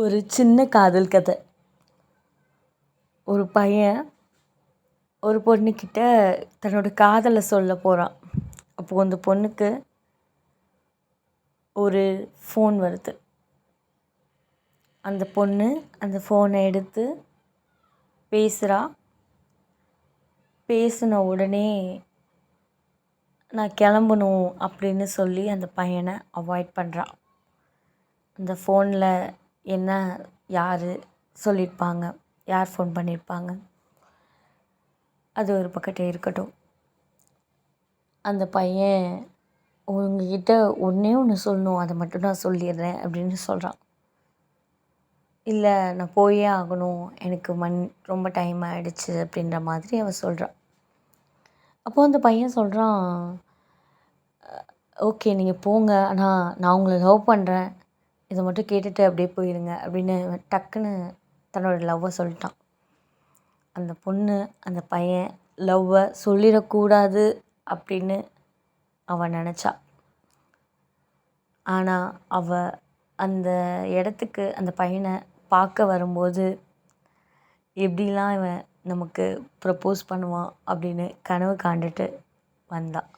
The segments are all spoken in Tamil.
ஒரு சின்ன காதல் கதை. ஒரு பையன் ஒரு பொண்ணுக்கிட்ட தன்னோட காதலை சொல்ல போகிறான் அப்போது அந்த பொண்ணுக்கு ஒரு ஃபோன் வருது. அந்த பொண்ணு அந்த ஃபோனை எடுத்து பேசுகிறா பேசின உடனே நான் கிளம்பணும் அப்படின்னு சொல்லி அந்த பையனை அவாய்ட் பண்ணுறான் அந்த ஃபோனில் என்ன யார் சொல்லியிருப்பாங்க யார் ஃபோன் பண்ணியிருப்பாங்க. அது ஒரு பக்கத்தே இருக்கட்டும். அந்த பையன் உங்ககிட்ட ஒன்றே ஒன்று சொல்லணும் அதை மட்டும் நான் சொல்லிடுறேன் அப்படின்னு சொல்கிறான் இல்லை நான் போயே ஆகணும் எனக்கு மண் ரொம்ப டைம் ஆகிடுச்சு அப்படின்ற மாதிரி அவன் சொல்கிறான் அப்போது அந்த பையன் சொல்கிறான் ஓகே நீங்கள் போங்க. ஆனால் நான் உங்களை லவ் பண்ணுறேன் இதை மட்டும் கேட்டுட்டு அப்படியே போயிடுங்க அப்படின்னு டக்குன்னு தன்னோட லவ்வை சொல்லிட்டான். அந்த பொண்ணு அந்த பையன் லவ்வை சொல்லிடக்கூடாது அப்படின்னு அவள் நினச்சா. ஆனால் அவள் அந்த இடத்துக்கு அந்த பையனை பார்க்க வரும்போது எப்படிலாம் இவன் நமக்கு ப்ரப்போஸ் பண்ணுவான் அப்படின்னு கனவு காண்டுட்டு வந்தாள்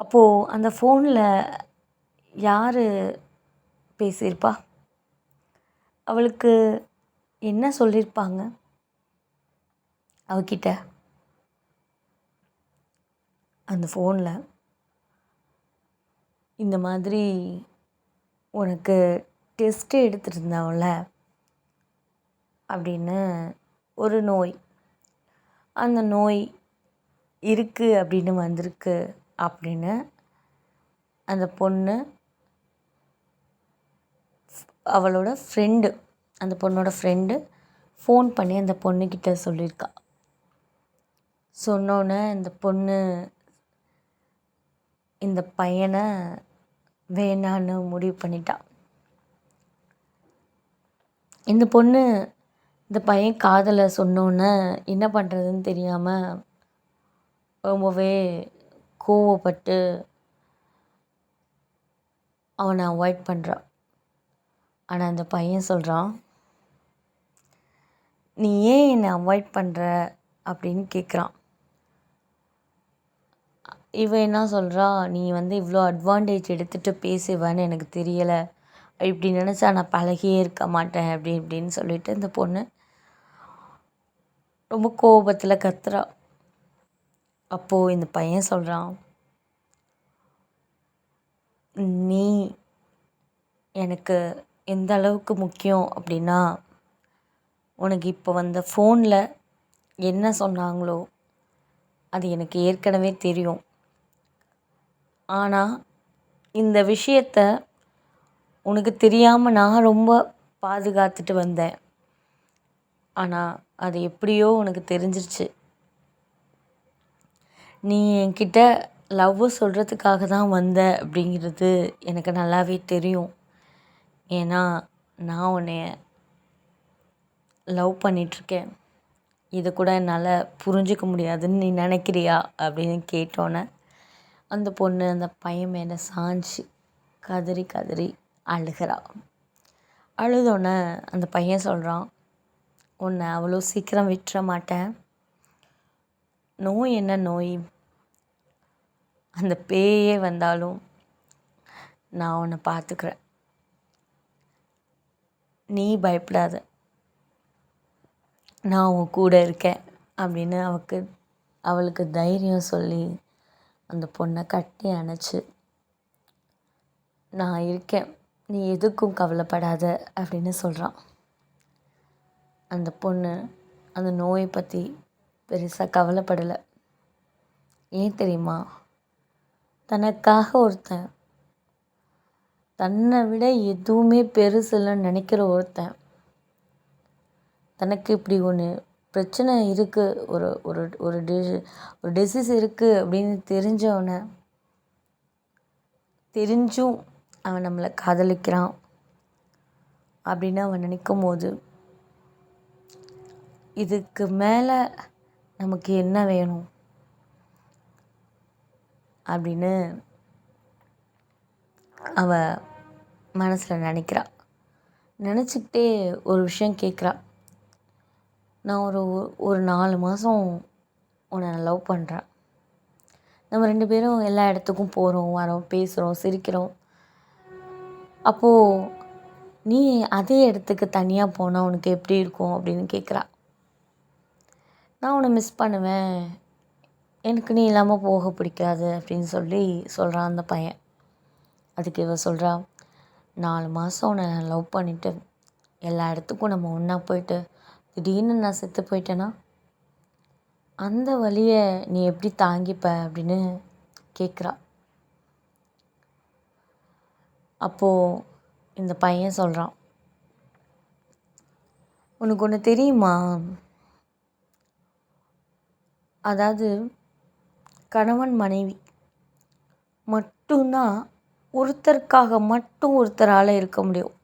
அப்போது அந்த ஃபோனில் யார் பேசியிருப்பா. அவளுக்கு என்ன சொல்லியிருப்பாங்க? அவகிட்ட. அந்த ஃபோனில் இந்த மாதிரி உனக்கு டெஸ்ட்டு எடுத்துருந்தாவல? அப்படின்னு ஒரு நோய். அந்த நோய் இருக்குது அப்படின்னு வந்திருக்கு அப்படின்னு அந்த பொண்ணு அவளோட ஃப்ரெண்டு அந்த பொண்ணோட ஃப்ரெண்டு ஃபோன் பண்ணி அந்த பொண்ணுக்கிட்ட சொல்லியிருக்கா. சொன்னோன்னே இந்த பொண்ணு இந்த பையனை வேணான்னு முடிவு பண்ணிட்டா. இந்த பொண்ணு இந்த பையன் காதலை சொன்னோன்னே என்ன பண்ணுறதுன்னு தெரியாமல் ரொம்பவே கோவப்பட்டு அவனை அவாய்ட் பண்ணுறான் ஆனால் அந்த பையன் சொல்கிறான் நீ ஏன் என்னை அவாய்ட் பண்ணுற அப்படின்னு கேட்குறான் இவன் என்ன சொல்கிறா நீ வந்து இவ்வளோ அட்வான்டேஜ் எடுத்துகிட்டு பேசுவேன்னு எனக்கு தெரியலை. இப்படி நினச்சா நான் பழகியே இருக்க மாட்டேன் அப்படி இப்படின்னு சொல்லிட்டு இந்த பொண்ணு ரொம்ப கோபத்தில் கத்துறா. அப்போது இந்த பையன் சொல்கிறான் நீ எனக்கு எந்த அளவுக்கு முக்கியம் அப்படின்னா உனக்கு இப்போ வந்த ஃபோனில் என்ன சொன்னாங்களோ அது எனக்கு ஏற்கனவே தெரியும். ஆனால் இந்த விஷயத்த உனக்கு தெரியாமல் நான் ரொம்ப பாதுகாத்துட்டு வந்தேன். ஆனால் அது எப்படியோ உனக்கு தெரிஞ்சிருச்சு. நீ என்கிட்ட லவ் சொல்கிறதுக்காக தான் வந்த அப்படிங்கிறது எனக்கு நல்லாவே தெரியும். ஏன்னா நான் உன்னைய லவ் பண்ணிகிட்ருக்கேன் இதை கூட என்னால் புரிஞ்சிக்க முடியாதுன்னு நீ நினைக்கிறியா? அப்படின்னு கேட்டோன்னே அந்த பொண்ணு அந்த பையன் மேலே சாஞ்சு கதறி கதறி அழுகிறா. அழுதோன்னே அந்த பையன் சொல்கிறான் உன்னை அவ்வளோ சீக்கிரம் விட்டுற மாட்டேன். நோய் என்ன நோய்? அந்த பேயே வந்தாலும் நான் உன்னை பார்த்துக்கிறேன் நீ பயப்படாத. நான் உன் கூட இருக்கேன் அப்படின்னு அவளுக்கு அவளுக்கு தைரியம் சொல்லி அந்த பொண்ணை கட்டி அணைச்சி நான் இருக்கேன். நீ எதுக்கும் கவலைப்படாத அப்படின்னு சொல்கிறான் அந்த பொண்ணு அந்த நோயை பற்றி பெருசாக கவலைப்படலை. ஏன் தெரியுமா? தனக்காக ஒருத்தன் தன்னை விட எதுவுமே பெருசு இல்லைன்னு நினைக்கிற ஒருத்தன். தனக்கு இப்படி ஒன்று பிரச்சனை இருக்குது ஒரு ஒரு ஒரு ஒரு டிசீஸ் இருக்குது அப்படின்னு தெரிஞ்சவனை தெரிஞ்சும் அவன் நம்மளை காதலிக்கிறான் அப்படின்னு அவன் நினைக்கும் போது இதுக்கு மேலே நமக்கு என்ன வேணும்? அப்படின்னு அவள் மனசில் நினைக்கிறா. நினச்சிக்கிட்டே ஒரு விஷயம் கேட்குறா. நான் ஒரு ஒரு நாலு மாதம் உன்னை நான் லவ் பண்ணுறேன் நம்ம ரெண்டு பேரும் எல்லா இடத்துக்கும் போகிறோம் வரோம் பேசுகிறோம் சிரிக்கிறோம். அப்போது நீ அதே இடத்துக்கு தனியாக போனால் உனக்கு எப்படி இருக்கும் அப்படின்னு கேட்குறா. நான் உன்னை மிஸ் பண்ணுவேன். எனக்கு நீ இல்லாமல் போக பிடிக்காது அப்படின்னு சொல்லி சொல்கிறான் அந்த பையன். அதுக்கு இவ சொல்கிறான் நாலு மாதம் உன்னை நான் லவ் பண்ணிவிட்டு எல்லா இடத்துக்கும் நம்ம ஒன்றா போயிட்டு திடீர்னு நான் செத்து போயிட்டேன்னா அந்த வழியை நீ எப்படி தாங்கிப்ப அப்படின்னு கேட்குறா அப்போது இந்த பையன் சொல்கிறான் உனக்கு ஒன்று தெரியுமா? அதாவது கணவன் மனைவி மட்டும்தான் ஒருத்தருக்காக மட்டும் ஒருத்தரால் இருக்க முடியும்.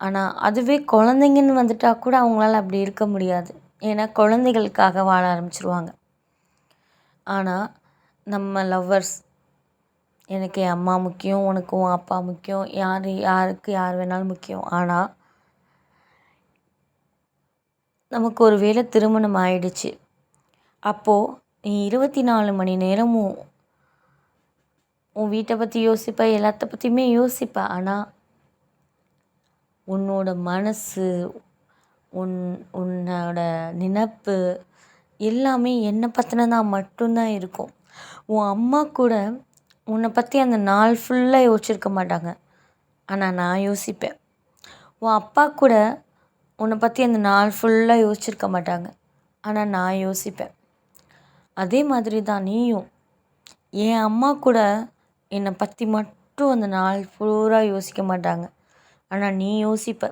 ஆனால் அதுவே குழந்தைங்கன்னு வந்துட்டால் கூட அவங்களால அப்படி இருக்க முடியாது. ஏன்னா குழந்தைகளுக்காக வாழ ஆரம்பிச்சிருவாங்க. ஆனால் நம்ம லவ்வர்ஸ் எனக்கு என் அம்மா முக்கியம் உனக்கு உன் அப்பா முக்கியம் யார் யாருக்கு யார் வேணாலும் முக்கியம். ஆனால் நமக்கு ஒரு வேளை திருமணம் ஆயிடுச்சு. அப்போது நீ இருபத்தி நாலு மணி நேரமும் உன் வீட்டை பற்றி யோசிப்ப எல்லாத்த பற்றியுமே யோசிப்ப. ஆனால் உன்னோட மனசு உன் உன்னோட நினப்பு எல்லாமே என்னை பற்றினதாக மட்டும்தான் இருக்கும். உன் அம்மா கூட உன்னை பற்றி அந்த நாள் ஃபுல்லாக யோசிச்சிருக்க மாட்டாங்க. ஆனால் நான் யோசிப்பேன். உன் அப்பா கூட உன்னை பற்றி அந்த நாள் ஃபுல்லாக யோசிச்சிருக்க மாட்டாங்க. ஆனால் நான் யோசிப்பேன். அதே மாதிரி தான் நீயும். என் அம்மா கூட என்னை பற்றி மட்டும் அந்த நாள் பூரா யோசிக்க மாட்டாங்க. ஆனால் நீ யோசிப்ப.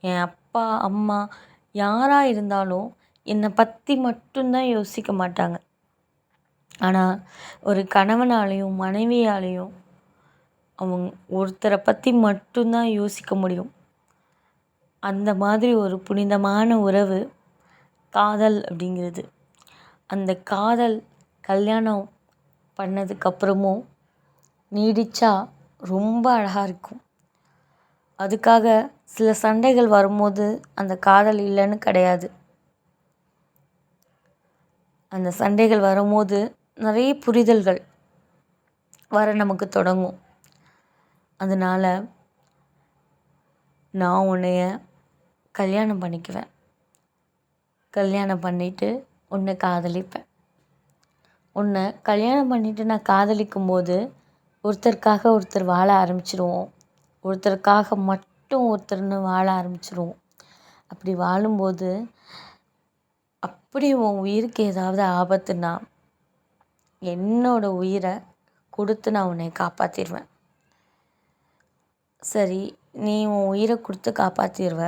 என் அப்பா அம்மா யாராக இருந்தாலும் என்னை பற்றி மட்டும்தான் யோசிக்க மாட்டாங்க. ஆனால் ஒரு கணவனாலேயும் மனைவியாலேயும் அவங்க ஒருத்தரை பற்றி மட்டும்தான் யோசிக்க முடியும். அந்த மாதிரி ஒரு புனிதமான உறவு காதல் அப்படிங்கிறது. அந்த காதல் கல்யாணம் பண்ணதுக்கப்புறமும் நீடித்தா ரொம்ப அழகாக இருக்கும். அதுக்காக சில சண்டைகள் வரும்போது அந்த காதல் இல்லைன்னு கிடையாது. அந்த சண்டைகள் வரும்போது நிறைய புரிதல்கள் வர நமக்கு தொடங்கும். அதனால் நான் உன்னைய கல்யாணம் பண்ணிக்குவேன். கல்யாணம் பண்ணிவிட்டு உன்னை காதலிப்பேன். உன்னை கல்யாணம் பண்ணிவிட்டு நான் காதலிக்கும் போது ஒருத்தருக்காக ஒருத்தர் வாழ ஆரம்பிச்சிருவோம். ஒருத்தருக்காக மட்டும் ஒருத்தர்னு வாழ ஆரம்பிச்சிருவோம். அப்படி வாழும்போது அப்படி உன் உயிருக்கு ஏதாவது ஆபத்துன்னா என்னோடய உயிரை கொடுத்து நான் உன்னை காப்பாற்றிடுவேன் சரி நீ உன் உயிரை கொடுத்து காப்பாற்றிடுவ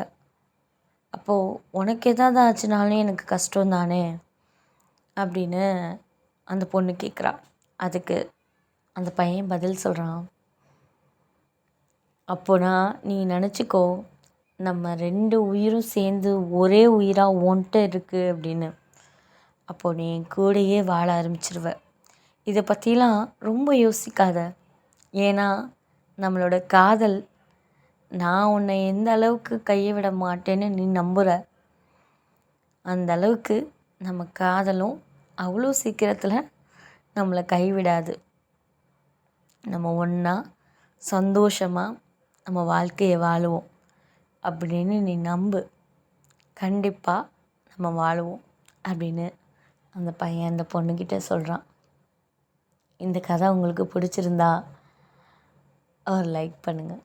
அப்போது உனக்கு ஏதாவது ஆச்சுனாலும் எனக்கு கஷ்டம் தானே அப்படின்னு அந்த பொண்ணு கேட்குறா அதுக்கு அந்த பையன் பதில் சொல்கிறான் அப்போனா நீ நினச்சிக்கோ நம்ம ரெண்டு உயிரும் சேர்ந்து ஒரே உயிராக ஒன்ட்ட இருக்குது அப்படின்னு. அப்போ நீ என் கூடயே வாழ ஆரம்பிச்சிருவ. இதை பற்றிலாம் ரொம்ப யோசிக்காத. ஏன்னா நம்மளோட காதல் நான் உன்னை எந்த அளவுக்கு கையை விட மாட்டேன்னு நீ நம்புகிற அந்த அளவுக்கு நம்ம காதலும் அவ்வளோ சீக்கிரத்தில் நம்மளை கைவிடாது. நம்ம ஒன்றா சந்தோஷமாக நம்ம வாழ்க்கையை வாழுவோம் அப்படின்னு நீ நம்பு. கண்டிப்பாக நம்ம வாழுவோம் அப்படின்னு அந்த பையன் அந்த பொண்ணுக்கிட்ட சொல்கிறான் இந்த கதை உங்களுக்கு பிடிச்சிருந்தா ஒரு லைக் பண்ணுங்கள்